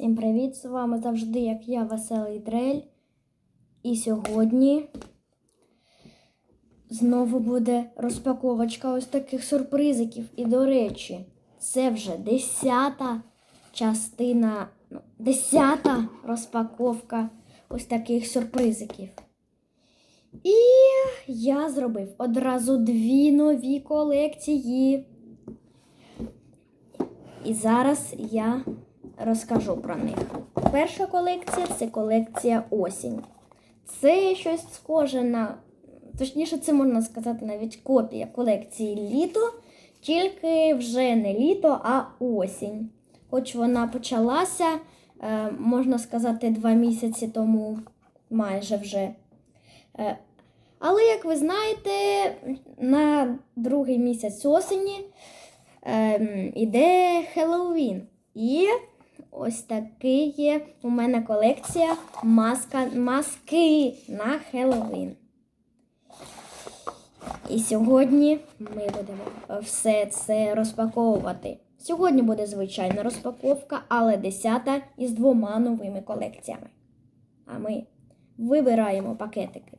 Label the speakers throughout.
Speaker 1: Всім привіт! З вами завжди, як я, Веселий Дрель. І сьогодні знову буде розпаковочка ось таких сюрпризиків. І, до речі, це вже десята частина, ну, десята розпаковка ось таких сюрпризиків. І я зробив одразу дві нові колекції. І зараз я розкажу про них. Перша колекція це колекція осінь. Це щось схоже на, точніше, це можна сказати навіть копія колекції літо, тільки вже не літо, а осінь. Хоч вона почалася, е, можна сказати, два місяці тому, майже вже. Е, Але, як ви знаєте, на другий місяць осені ем, іде Хеллоуін. І ось такий є у мене колекція маска, маски на Хеллоуін. І сьогодні ми будемо все це розпаковувати. Сьогодні буде звичайна розпаковка, але десята із двома новими колекціями. А ми вибираємо пакетики.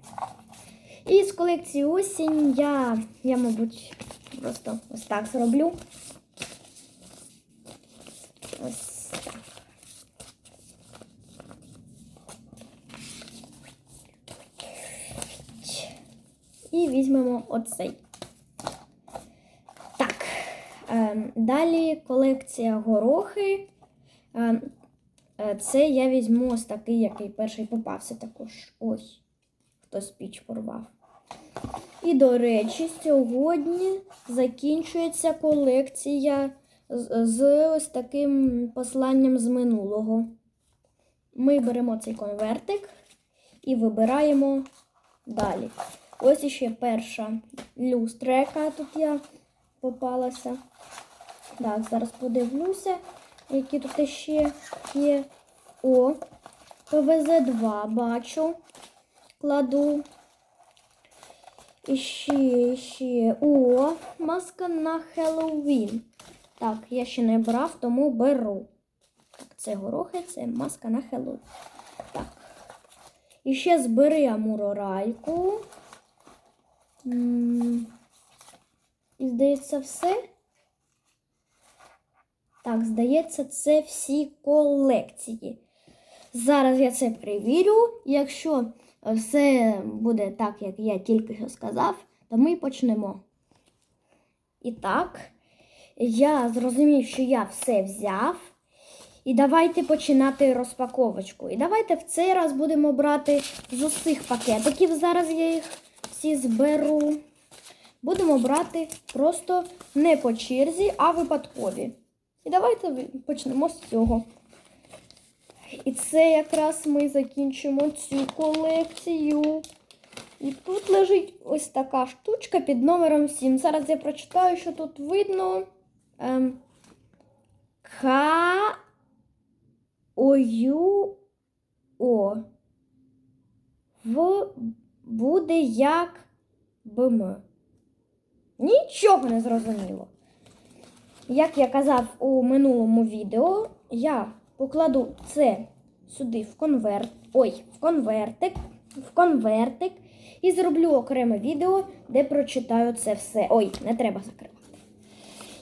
Speaker 1: І з колекції осінь я, я, мабуть, просто ось так зроблю. Ось. І візьмемо оцей. Так. Ем, далі колекція горохи. Ем, е, це я візьму ось такий, який перший попався також. Ось. Хтось піч порвав. І, до речі, сьогодні закінчується колекція з, з ось таким посланням з минулого. Ми беремо цей конвертик і вибираємо далі. Ось іще перша люстра, яка тут я попалася. Так, зараз подивлюся, які тут ще є. О, ПВЗ-2 бачу. Кладу. І ще, ще. О, маска на Хеллоуін. Так, я ще не брав, тому беру. Так, це горохи, це маска на Хеллоуін. Так. І ще збери амурорайку. І здається, все. Так, здається, це всі колекції. Зараз я це перевірю. Якщо все буде так, як я тільки що сказав, то ми почнемо. І так, я зрозумів, що я все взяв. І давайте починати розпаковочку. І давайте в цей раз будемо брати з усіх пакетиків. Зараз я їх всі зберу. Будемо брати просто не по черзі, а випадкові. І давайте почнемо з цього. І це якраз ми закінчимо цю колекцію. І тут лежить ось така штучка під номером 7. Зараз я прочитаю, що тут видно. Ем, К Ою О. В буде як БМ. Нічого не зрозуміло. Як я казав у минулому відео, я покладу це сюди в конверт. Ой, в конвертик, в конвертик і зроблю окреме відео, де прочитаю це все. Ой, не треба закривати.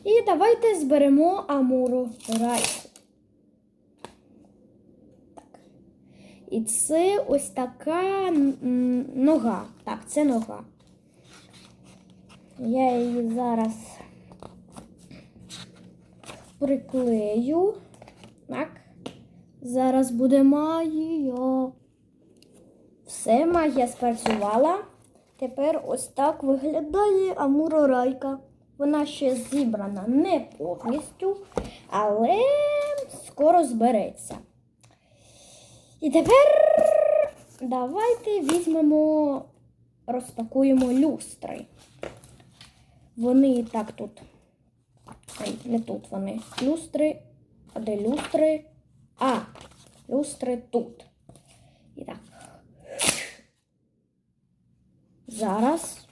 Speaker 1: І давайте зберемо Амуру Райку. Так. І це ось така нога. Так, це нога. Я її зараз приклею. Так. Зараз буде магія. Все, магія спрацювала. Тепер ось так виглядає амурорайка. Вона ще зібрана не повністю, але скоро збереться. І тепер давайте візьмемо, розпакуємо люстри. Вони так тут. Ой, не тут вони. Люстри. А де люстри? А, люстри тут. І так. Зараз.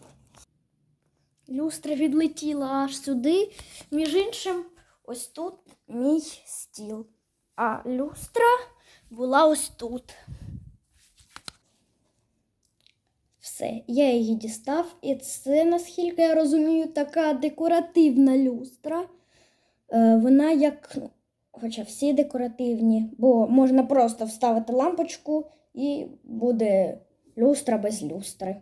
Speaker 1: Люстра відлетіла аж сюди. Між іншим, ось тут мій стіл. а люстра була ось тут. Все, я її дістав, і це, наскільки я розумію, така декоративна люстра. Е, вона як, ну, хоча всі декоративні, бо можна просто вставити лампочку і буде люстра без люстри.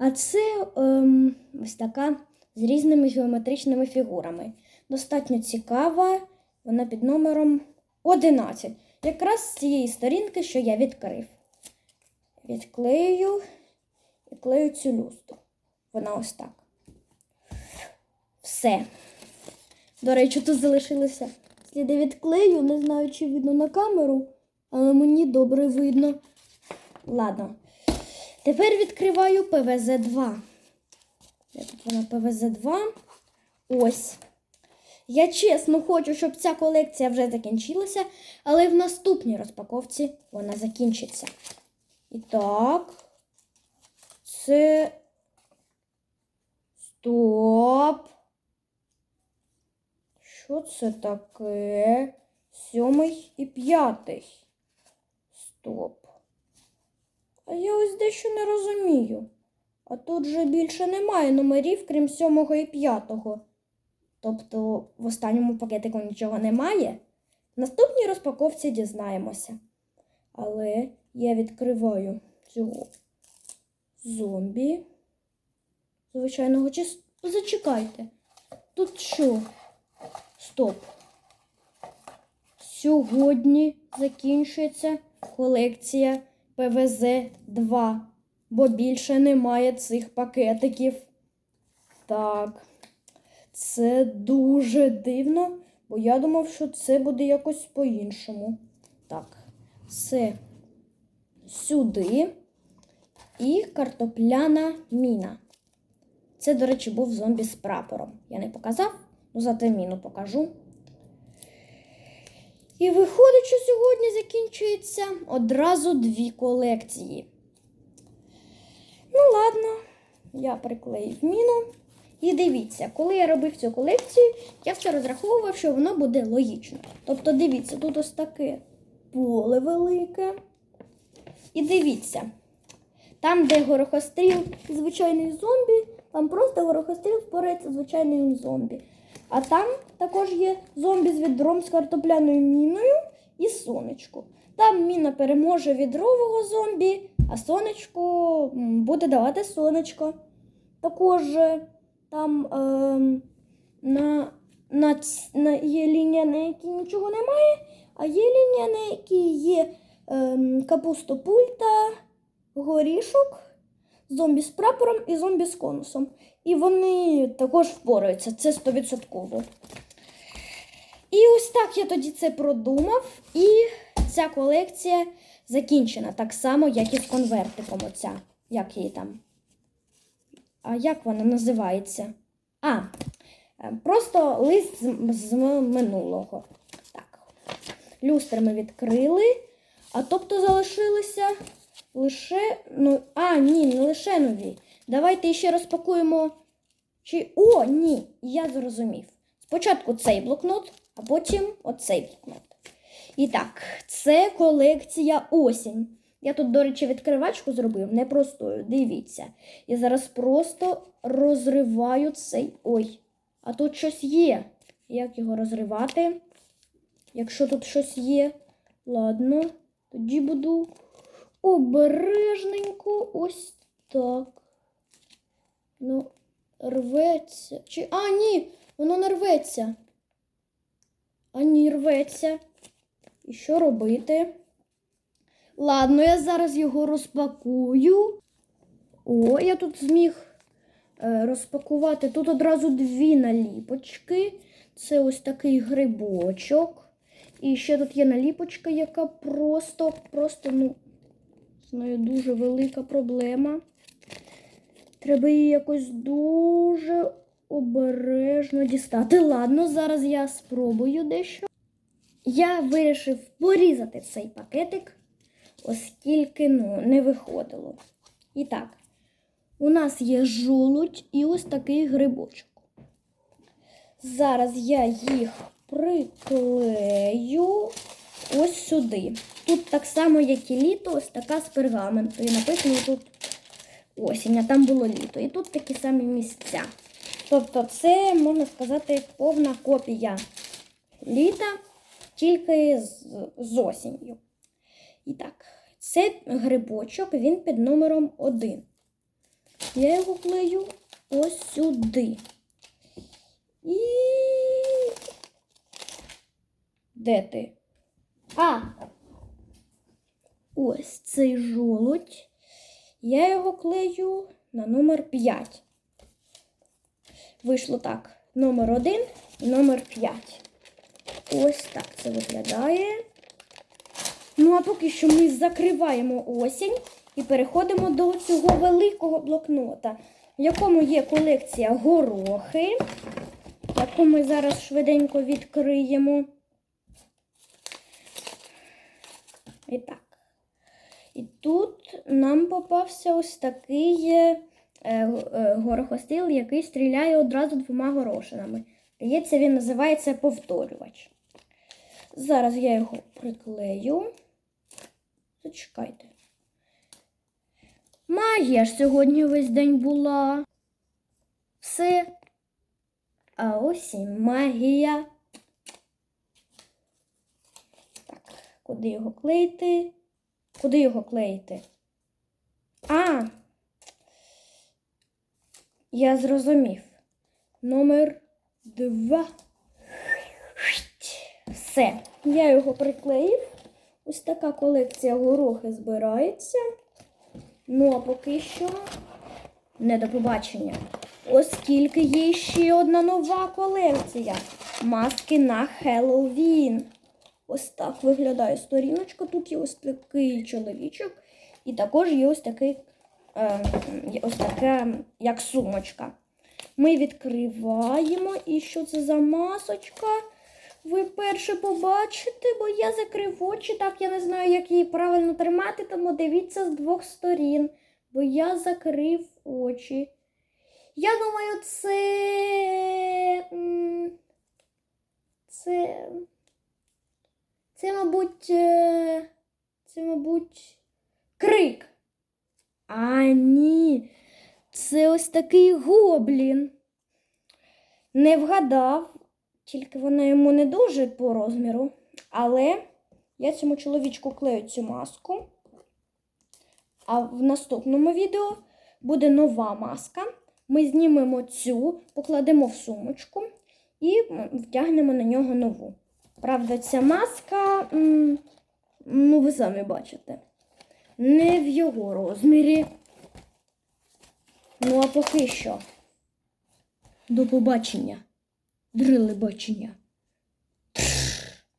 Speaker 1: А це ем, ось така з різними геометричними фігурами. Достатньо цікава, вона під номером 11. Якраз з цієї сторінки, що я відкрив. Відклею і клею цю люстру. Вона ось так. Все. До речі, тут залишилися сліди від клею. Не знаю, чи видно на камеру, але мені добре видно. Ладно. Тепер відкриваю ПВЗ-2. Де тут вона ПВЗ-2? Ось. Я чесно хочу, щоб ця колекція вже закінчилася, але в наступній розпаковці вона закінчиться. І так. Це. Стоп. Що це таке? Сьомий і п'ятий. Стоп. А я ось дещо не розумію. А тут же більше немає номерів, крім сьомого і п'ятого. Тобто в останньому пакетику нічого немає. В наступній розпаковці дізнаємося. Але я відкриваю цього зомбі. Звичайного чи... Зачекайте. Тут що? Стоп. Сьогодні закінчується колекція ПВЗ-2, бо більше немає цих пакетиків. Так, це дуже дивно, бо я думав, що це буде якось по-іншому. Так, це сюди і картопляна міна. Це, до речі, був зомбі з прапором. Я не показав, ну зате міну покажу. І виходить, що сьогодні закінчується одразу дві колекції. Ну, ладно, я приклеїв міну. І дивіться, коли я робив цю колекцію, я все розраховував, що воно буде логічно. Тобто, дивіться, тут ось таке поле велике. І дивіться, там, де горохостріл звичайний зомбі, там просто горохостріл впорається звичайним зомбі. А там також є зомбі з відром з картопляною міною і сонечко. Там міна переможе відрового зомбі, а сонечко буде давати сонечко. Також е, там ем, на, на, на, є лінія, на якій нічого немає, а є лінія, на якій є ем, капустопульта, горішок, зомбі з прапором і зомбі з конусом. І вони також впораються, це 100%. І ось так я тоді це продумав. І ця колекція закінчена так само, як і з конвертиком. Оця. Як її там? А як вона називається? А, е, просто лист з, з минулого. Так. Люстри ми відкрили. А тобто залишилися лише. Ну, а, ні, не лише нові. Давайте ще розпакуємо. Чи. О, ні, я зрозумів. Спочатку цей блокнот, а потім оцей блокнот. І так, це колекція осінь. Я тут, до речі, відкривачку зробив непростою. Дивіться. Я зараз просто розриваю цей. Ой, а тут щось є. Як його розривати? Якщо тут щось є, ладно, тоді буду обережненько ось так. Ну, рветься. Чи. А, ні, воно не рветься. А ні, рветься. І що робити? Ладно, я зараз його розпакую. О, я тут зміг е, розпакувати. Тут одразу дві наліпочки. Це ось такий грибочок. І ще тут є наліпочка, яка просто, просто, ну, нею дуже велика проблема. Треба її якось дуже обережно дістати. Ладно, зараз я спробую дещо. Я вирішив порізати цей пакетик, оскільки ну, не виходило. І так, у нас є жолудь і ось такий грибочок. Зараз я їх приклею. ось сюди. Тут так само, як і літо, ось така з пергаменту. І написано тут осінь, а там було літо. І тут такі самі місця. Тобто, це, можна сказати, повна копія літа, тільки з, з осінню. І так, це грибочок, він під номером 1. Я його клею ось сюди. І. Де ти? А! Ось цей жолудь. Я його клею на номер 5. Вийшло так. Номер 1 і номер 5. Ось так це виглядає. Ну, а поки що ми закриваємо осінь і переходимо до цього великого блокнота, в якому є колекція горохи, яку ми зараз швиденько відкриємо. І так. І тут нам попався ось такий е, е, горохостил, який стріляє одразу двома горошинами. Здається, він називається повторювач. Зараз я його приклею. Зачекайте. Магія ж сьогодні весь день була. Все. А ось і магія. Так, куди його клеїти? Куди його клеїти? А. Я зрозумів. Номер два. Все. Я його приклеїв. Ось така колекція горохи збирається. Ну, а поки що не до побачення. Оскільки є ще одна нова колекція. Маски на Хеллоуін. Ось так виглядає сторіночка. Тут є ось такий чоловічок. І також є ось такий, е, ось таке, як сумочка. Ми відкриваємо. І що це за масочка? Ви перше побачите, бо я закрив очі, так я не знаю, як її правильно тримати, тому дивіться з двох сторін, бо я закрив очі. Я думаю, це. м, Це. Це, мабуть. е, Це, мабуть, крик. А ні. Це ось такий гоблін. Не вгадав, тільки вона йому не дуже по розміру. Але я цьому чоловічку клею цю маску. А в наступному відео буде нова маска. Ми знімемо цю, покладемо в сумочку і втягнемо на нього нову. Правда, ця маска, ну, ви самі бачите, не в його розмірі. Ну, а поки що. До побачення. Дрили бачення.